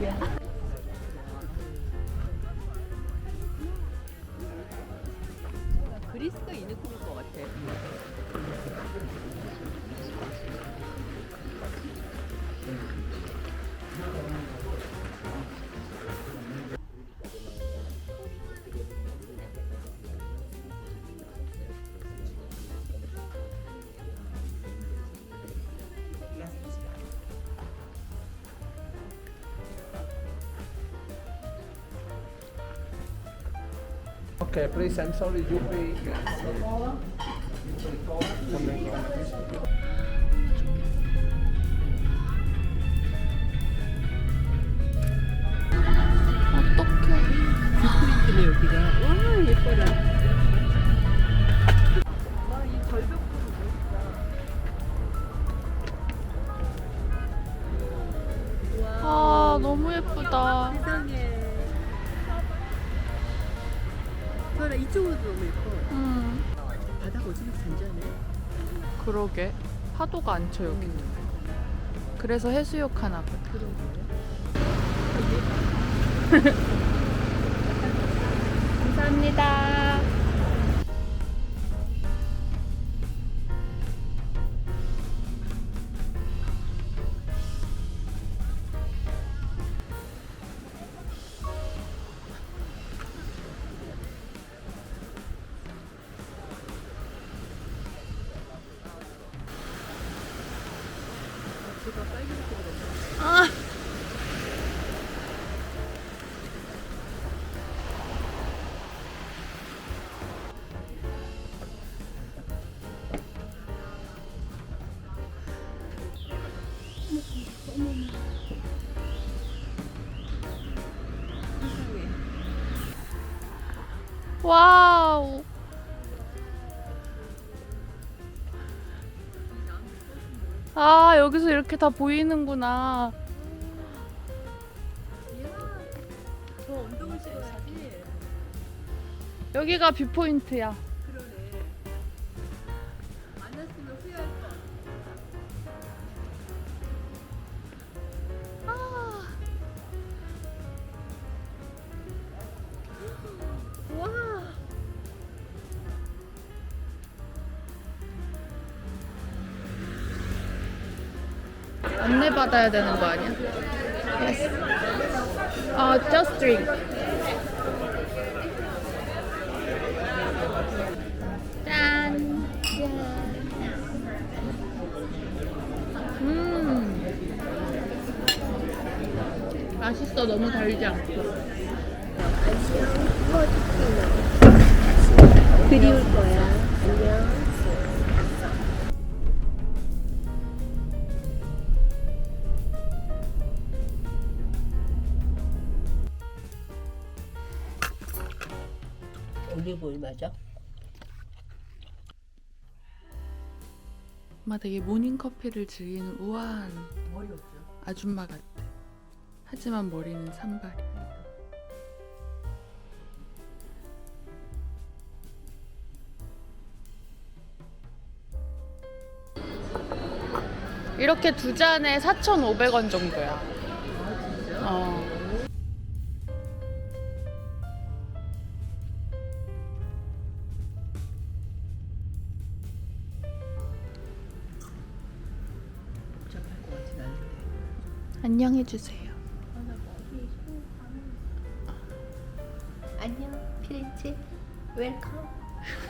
그 Okay, please, I'm sorry, you pay. 어떡해 뷰프린트네 여기가. 와 예뻐라. 이쪽으로 너무 예뻐. 음. 바다가 어찌나 잔잔해. 그러게. 파도가 안 쳐 여기. 그래서 해수욕 하나 봐. 감사합니다 와우. 아 여기서 이렇게 다 보이는구나. 여기가 뷰포인트야 안내 받아야 되는 거 아니야? Yes. 아, just drink. 짠. 음. 맛있어. 너무 달지 않고. 그리울 거야. 안녕. 마 되게 모닝커피를 즐기는 우아한 머리 없죠? 아줌마 같아. 하지만 머리는 산발. 이렇게 두 잔에 4,500원 정도야. 어. 안녕해 주세요. 안녕, 피렌체. 웰컴.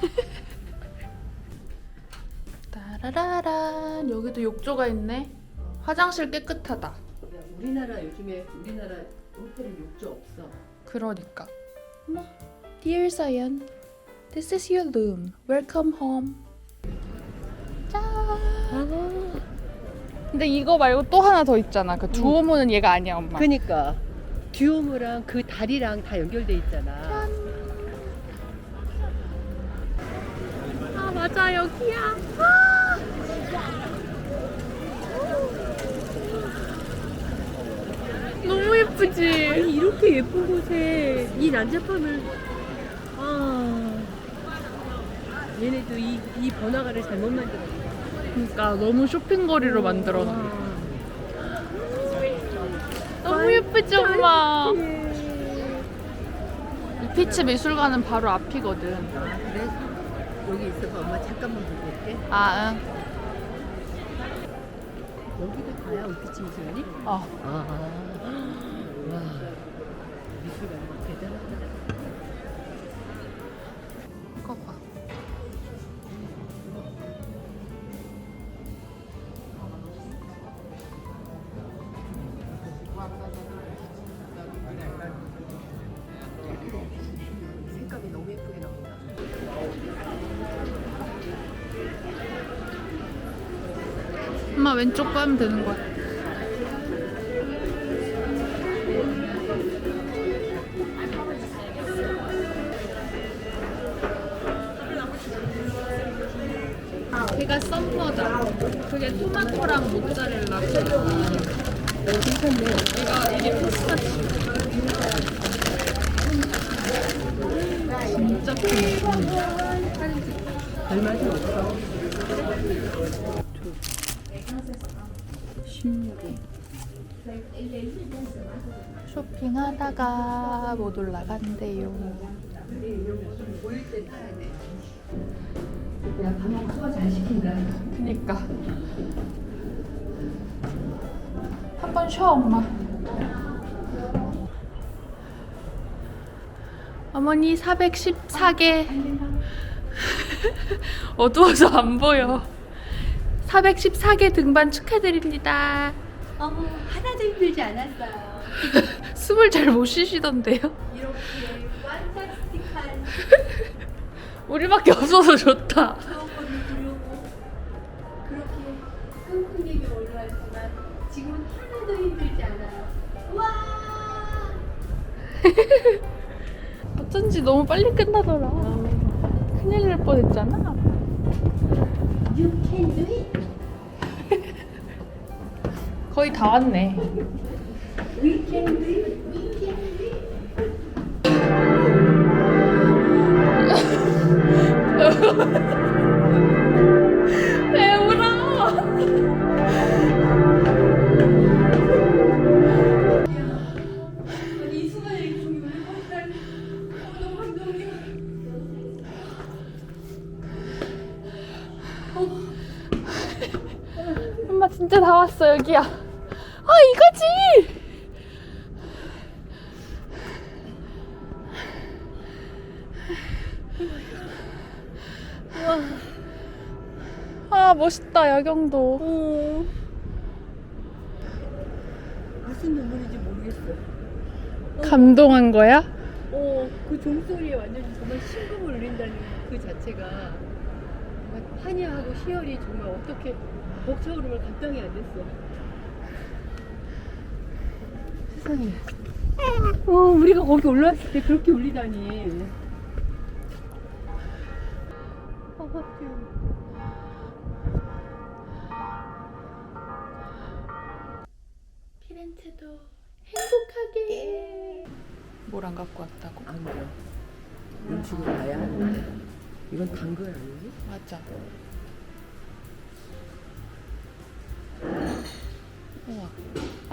따라라란 여기도 욕조가 있네. 화장실 깨끗하다. 야, 우리나라 요즘에 우리나라 호텔에 욕조 없어. 그러니까. 어머, Dear Zion, this is your room. Welcome home. 근데 이거 말고 또 하나 더 있잖아. 그 음. 두오모는 얘가 아니야, 엄마. 그니까 듀오모랑 그 다리랑 다 연결돼 있잖아. 아 맞아 여기야. 아! 너무 예쁘지. 아니 이렇게 예쁜 곳에 이 난잡함을 아 얘네도 이, 이 번화가를 잘못 만들었네. 그러니까 너무 쇼핑거리로 만들어 놓은. 와. 너무 예쁘지 엄마. 이 피치 미술관은 바로 앞이거든. 아 그래? 여기 있어봐 엄마 잠깐만 보고 올게 아 응. 여기도 가야 우피치 미술관이? 어. 아 와 미술관 대단하다 왼쪽 가면 되는 거야. 걔가 썸머다. 그게 토마토랑 모짜렐라. 이거 이게 피스타치. 진짜 크네. 별맛이 없어 16개 쇼핑하다가 못 올라간대요. 야 방금 소화 잘 시킨다 그니까. 한 번 쉬어, 엄마. 어머니 414개. 어두워서 안 보여. 414개 등반 축하드립니다. 어머 하나도 힘들지 않았어요 숨을 잘 못 쉬시던데요? 이렇게 판타스틱한 우리밖에 없어서 좋다. 처음으로 부르고 그렇게 끈끈하게 올라왔지만 지금은 하나도 힘들지 않아요 와 어쩐지 너무 빨리 끝나더라. 큰일 날 뻔했잖아. You can do it 거의 다 왔네. 아니 이 이렇게 종이 왜 어, 너무 감동이야 엄마 진짜 다 왔어 여기야. 아 이거지. 아 멋있다 야경도. 어. 무슨 눈물인지 모르겠어 감동한 거야? 어, 그 종소리에 완전히 정말 심금을 울린다는 그 자체가 한이하고 시열이 정말 어떻게 벅차오름을 감당이 안 됐어. 세상에. 어, 우리가 거기 올라왔을 때 그렇게 울리다니. 피렌체도 행복하게. 뭘 안 갖고 왔다고? 안 그래. 음식을 봐야 하는데. 이건 당근 아니니? 맞아. 우와,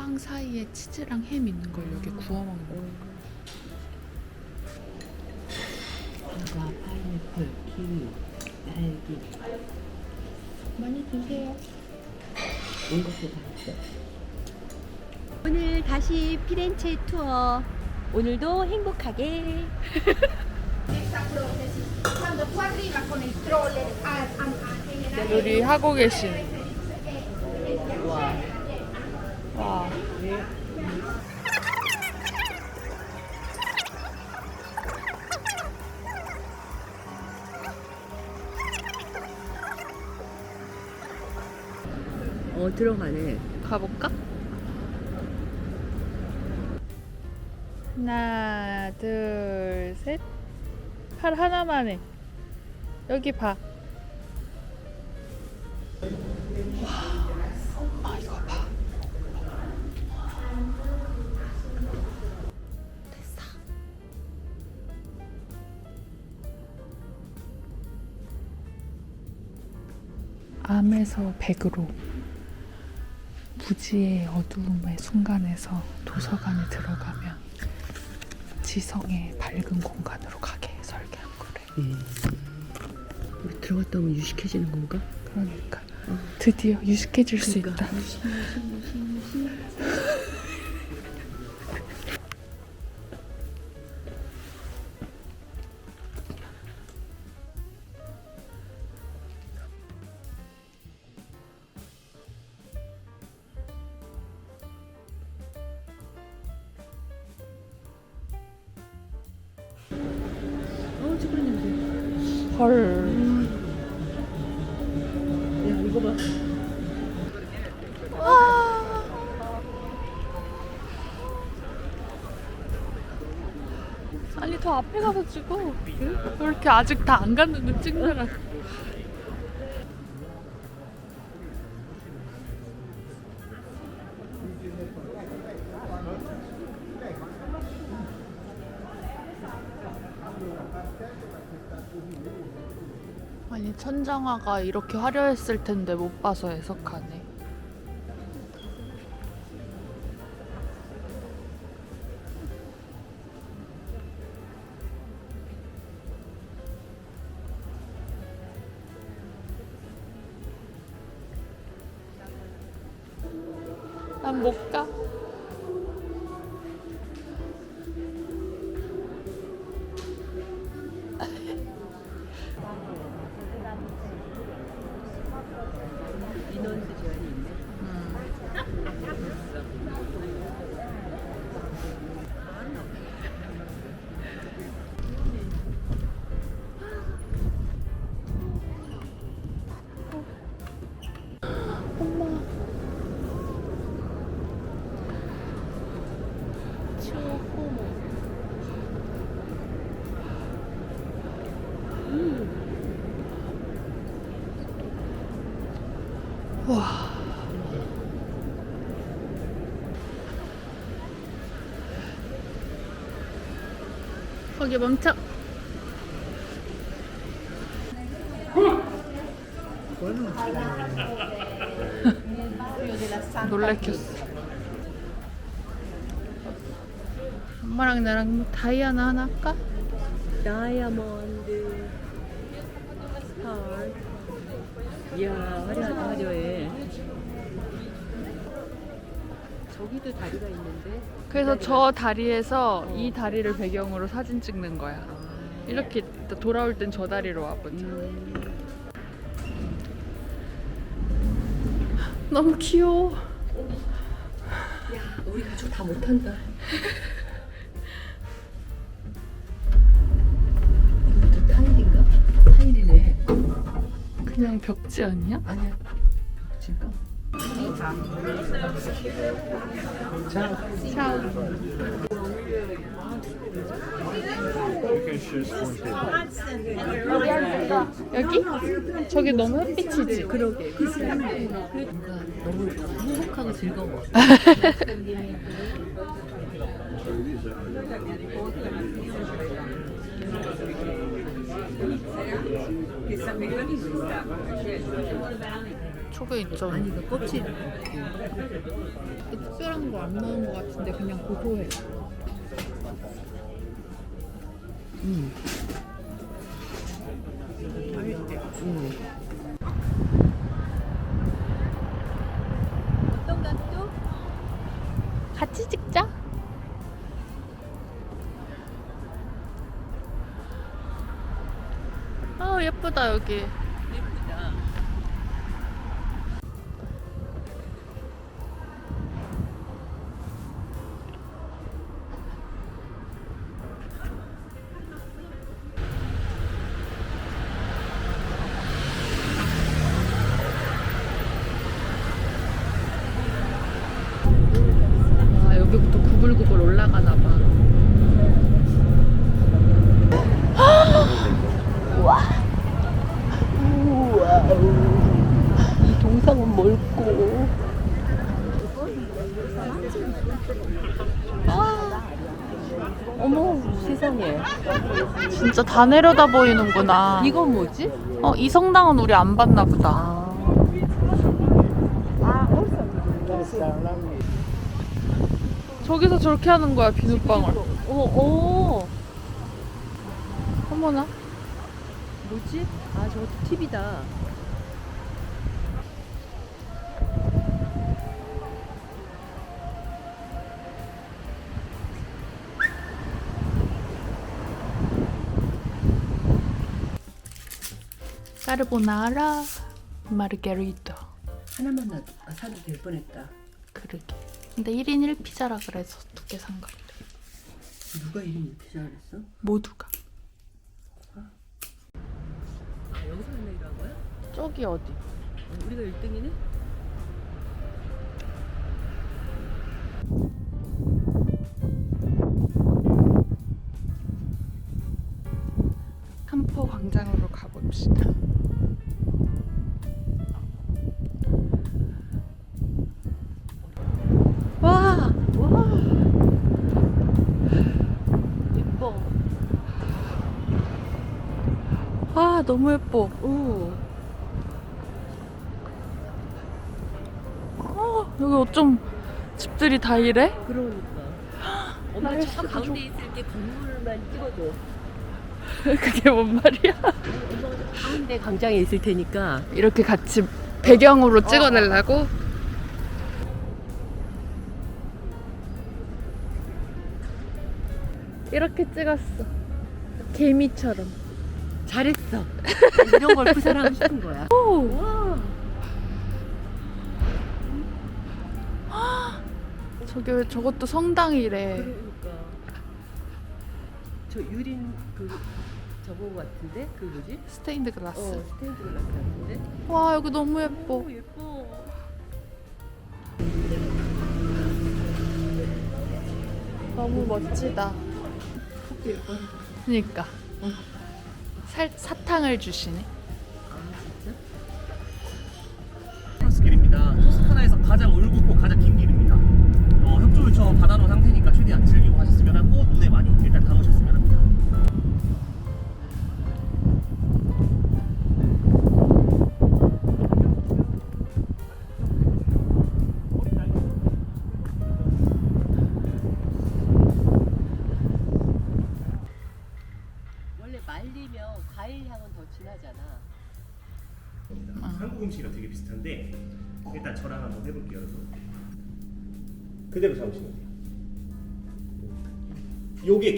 빵 사이에 치즈랑 햄 있는 걸 여기 구워 먹는 거. 사과, 파인애플, 키위, 딸기 많이 드세요. 이런 것도 다 있어. 오늘 다시 피렌체 투어. 오늘도 행복하게. 요리 하고 계신. 와. 와. 어 들어가네. 가볼까? 하나, 둘, 셋. 팔 하나만 해. 여기 봐. 0에서 100으로 무지의 어두움의 순간에서 도서관에 들어가면 지성의 밝은 공간으로 가게 설계한 거래. 음. 예. 들어갔다 오면 유식해지는 건가? 그러니까 어. 드디어 유식해질 그러니까. 수 있다. 헐. 야, 이거 봐. 아니 더 앞에 가서 찍어. 왜 이렇게 아직 다 안 갔는데 찍느라. 아니 천장화가 이렇게 화려했을 텐데 못 봐서 애석하네. 거기 멈춰. 놀래켰어. 엄마랑 나랑 뭐 다이아나 하나 할까? 다이아몬드 스타. 이야, 화려하다, 화려해. 저기도 다리가 있는데. 그래서 저 다리에서 이 다리를 배경으로 사진 찍는 거야. 아, 이렇게 또 돌아올 땐 저 다리로 와보자. 음, 너무 귀여워. 우리 가족 다 못한다. 이것도 타일인가? 타일이네. 그냥 벽지 아니야? 아니야. 벽지인가? 여기? 저기 너무 햇빛이지? 그러게. 너무 행복하고 즐거워. 저게 있잖아. 아니 그 껍질. 특별한 거 안 넣은 거 같은데 그냥 고소해. 음. 어떤가 또? 같이 찍자. 아 예쁘다 여기. 진짜 다 내려다 보이는구나. 이건 뭐지? 어, 이 성당은 우리 안 봤나 보다. 저기서 저렇게 하는 거야, 비눗방울. 어, 어 어머나. 뭐지? 아 저것도 팁이다 까르보나라 마르게리타. 하나만 나, 아, 사도 될 뻔했다 그러게. 근데 1인 1피자라 그래서 두 개 산 거. 같아. 누가 이름이 피자 그랬어? 모두가. 아 여기서 만나기로 한 거야? 저기 어디? 어, 우리가 1등이네? 한포 광장으로 가봅시다. 너무 예뻐. 오 어, 여기 어쩜 집들이 다 이래? 그러니까 엄마 저 날씨가 가운데 있을 게 건물만 찍어줘 그게 뭔 말이야? 저 가운데 광장에 있을 테니까 이렇게 같이 배경으로 찍어내려고? 이렇게 찍었어. 개미처럼. 잘했어 이런 걸 구사하고 싶은 거야 오, 와왜 저것도 성당이래. 그러니까 저 유린 그 저거 같은데 그 뭐지? 스테인드 글라스. 어 스테인드 글라스 같은데 와 여기 너무 예뻐. 오 예뻐 너무 멋지다. 예뻐 그니까. 살 사탕을 주시네. 아 진짜? 프로스 길입니다. 토스카나에서 가장 울굽고 가장 긴 길입니다. 어, 협조를 저 받아놓은 상태니까 최대한 즐기고 가셨으면 하고 눈에 많이 일단 담으셨으면 합니다.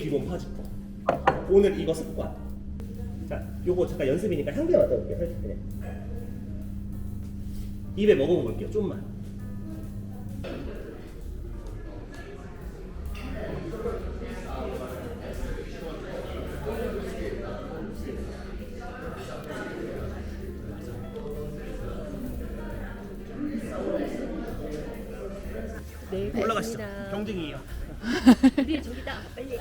기본 파지퍼. 오늘 이거 습관. 자, 요거 잠깐 연습이니까 향기 맡아 볼게요, 살짝 그냥. 입에 먹어볼게요, 좀만. 네 올라가시죠. 경쟁이에요. 우리 저기다 빨리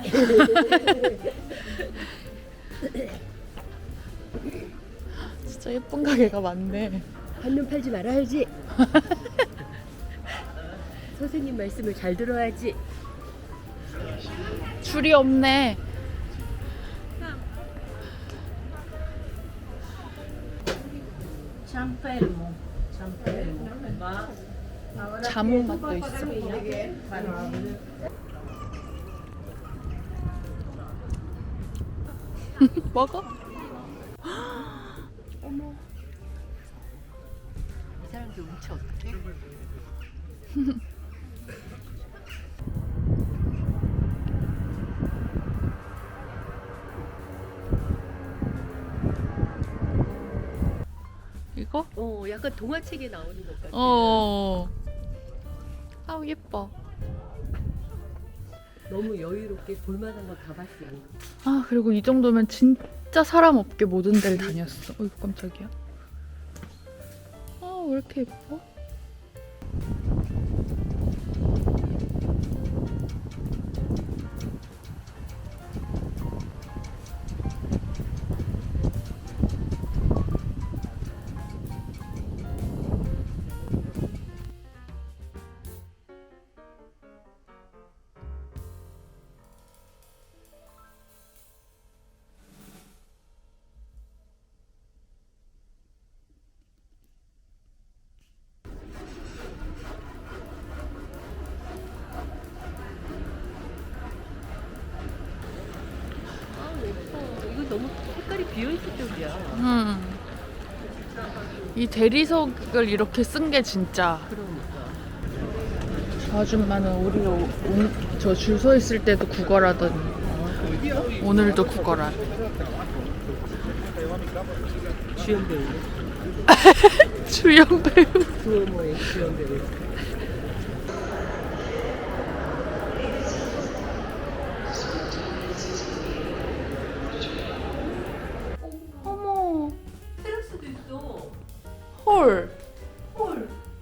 진짜 예쁜 가게가 많네. 한눈 팔지 말아야지 선생님 말씀을 잘 들어야지 줄이 없네. Ciampermo, ciampermo. 자몽 맛도 있어. 먹어? 이 사람들 운치 어떡해? 이거? 어 약간 동화책에 나오는 것 같아 어. 아우 예뻐. 너무 여유롭게 볼만한 거 다 봤어 아 그리고 이 정도면 진짜 사람 없게 모든 데를 다녔어. 어이구 깜짝이야. 아왜 이렇게 예뻐? 음. 이 대리석을 이렇게 쓴 게 진짜. 저 아줌마는 우리가 저줄 서 있을 때도 구걸하더니 오늘도 구걸하. 주연 배우. 주연 배우.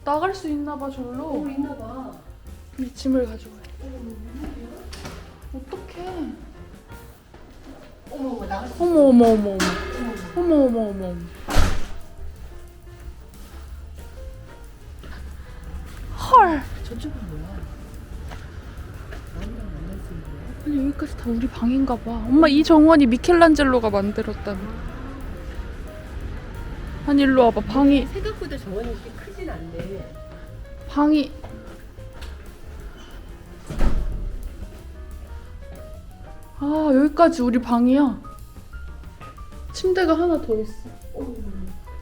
나갈 수 있나 봐 어, 절로. 있나 봐. 우리 짐을 가져와. 어떡해. 어머, 어머, 나갈 수 어머 어머 어머 어머. 어머 어머 어머 어머. 헐. 저쪽은 뭐야? 나이랑 만날 수 있는 거야? 아니 여기까지 다 우리 방인가 봐. 엄마 이 정원이 미켈란젤로가 만들었다며. 아니 일로 와봐. 방이 생각보다 정원이 이렇게 크진 않네. 방이 아 여기까지 우리 방이야. 침대가 하나 더 있어. 어머,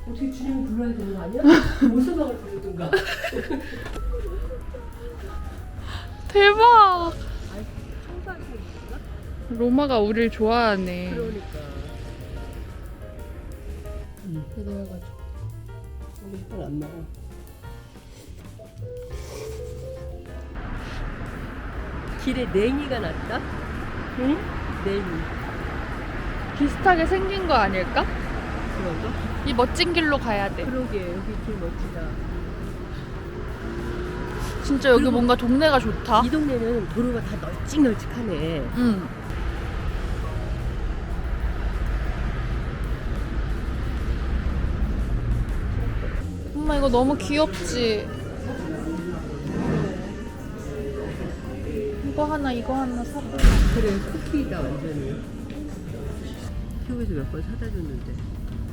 어떻게 주님을 불러야 되는 거 아니야? 모서방을 부르든가. 대박. 로마가 우리를 좋아하네. 그러니까. 안 먹어. 길에 냉이가 났다? 응? 냉이. 비슷하게 생긴 거 아닐까? 그런가? 이 멋진 길로 가야 돼. 그러게, 여기 길 멋지다. 진짜 여기 그리고- 뭔가 동네가 좋다. 이 동네는 도로가 다 널찍널찍하네. 응. 이거 너무 귀엽지? 이거 하나 이거 하나 사볼래. 그래, 쿠키다, 완전히. 키우에서 몇 번 사다 줬는데.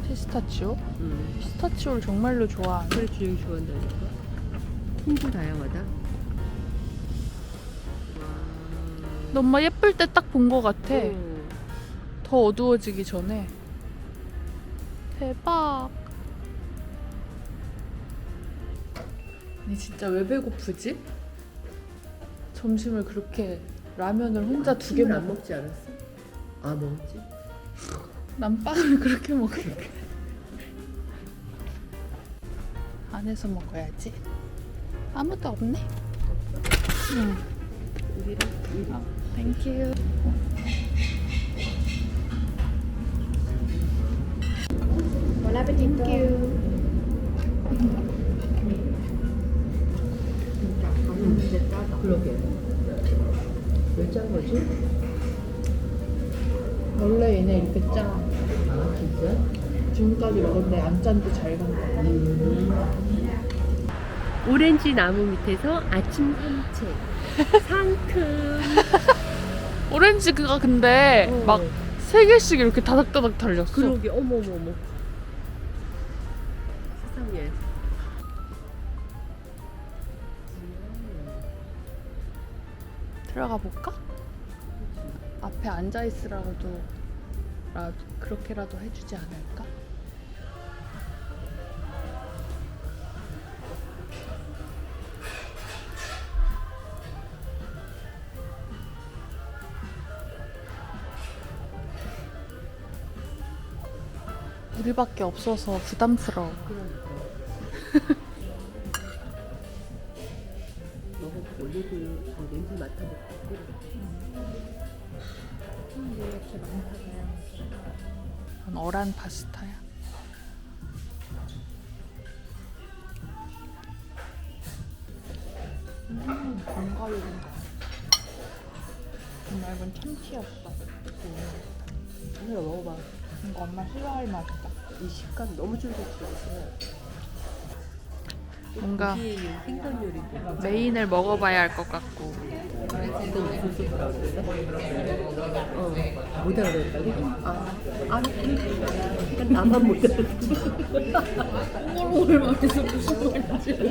피스타치오? 응. 피스타치오를 정말로 좋아. 그래, 주영이 좋아한다니까. 홍보 다양하다. 와. 너 엄마 예쁠 때 딱 본 거 같아. 어. 더 어두워지기 전에. 대박. 아니 진짜 왜 배고프지? 점심을 그렇게 라면을 혼자 두개 김을 안 먹어. 먹지 않았어? 아, 먹었지? 난 빵을 그렇게 먹을게. 안에서 먹어야지. 아무도 없네. 응. 우리랑 우리 아, 땡큐. 그러게. 왜 짠 거지? 원래 얘네 이렇게 짜. 아, 진짜? 지금까지 먹었는데 안 짠도 잘 간다. 오렌지 나무 밑에서 아침 산책. 상큼. 오렌지가 근데 어. 막 세 개씩 이렇게 다닥다닥 달렸어. 그러게, 어머머머. 들어가 볼까? 앞에 앉아 있으라고도 라, 그렇게라도 해주지 않을까? 우리밖에 없어서 부담스러워. 어란 파스타야. 음, 건가요인가. 정말 이건 참치였어. 하나 먹어봐. 이거 엄마 싫어할 맛이다. 이 식감 너무 쫄깃쫄깃해. 뭔가 생선 요리도. 메인을 먹어봐야 할 것 같고. 어? 어, 못 알아듣다고? 아, 아, 약간 나만 못 알아듣고. 뭘 말해서 무슨 말인지 돼.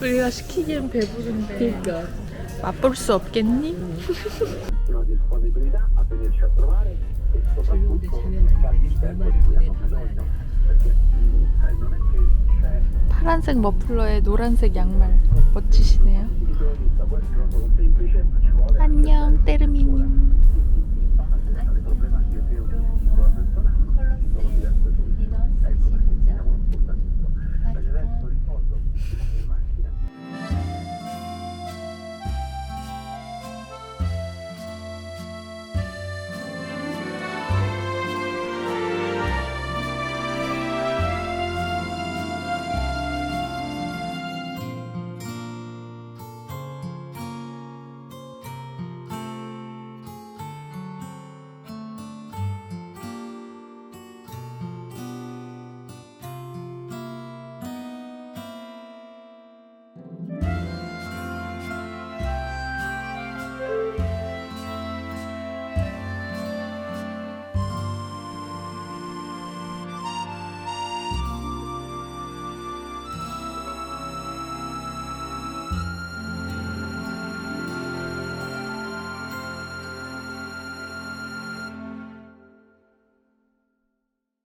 우리가 시키기엔 배부른데 그러니까 맛볼 수 없겠니? 파란색 머플러에 노란색 양말. 멋지시네요. 안녕 때르미님.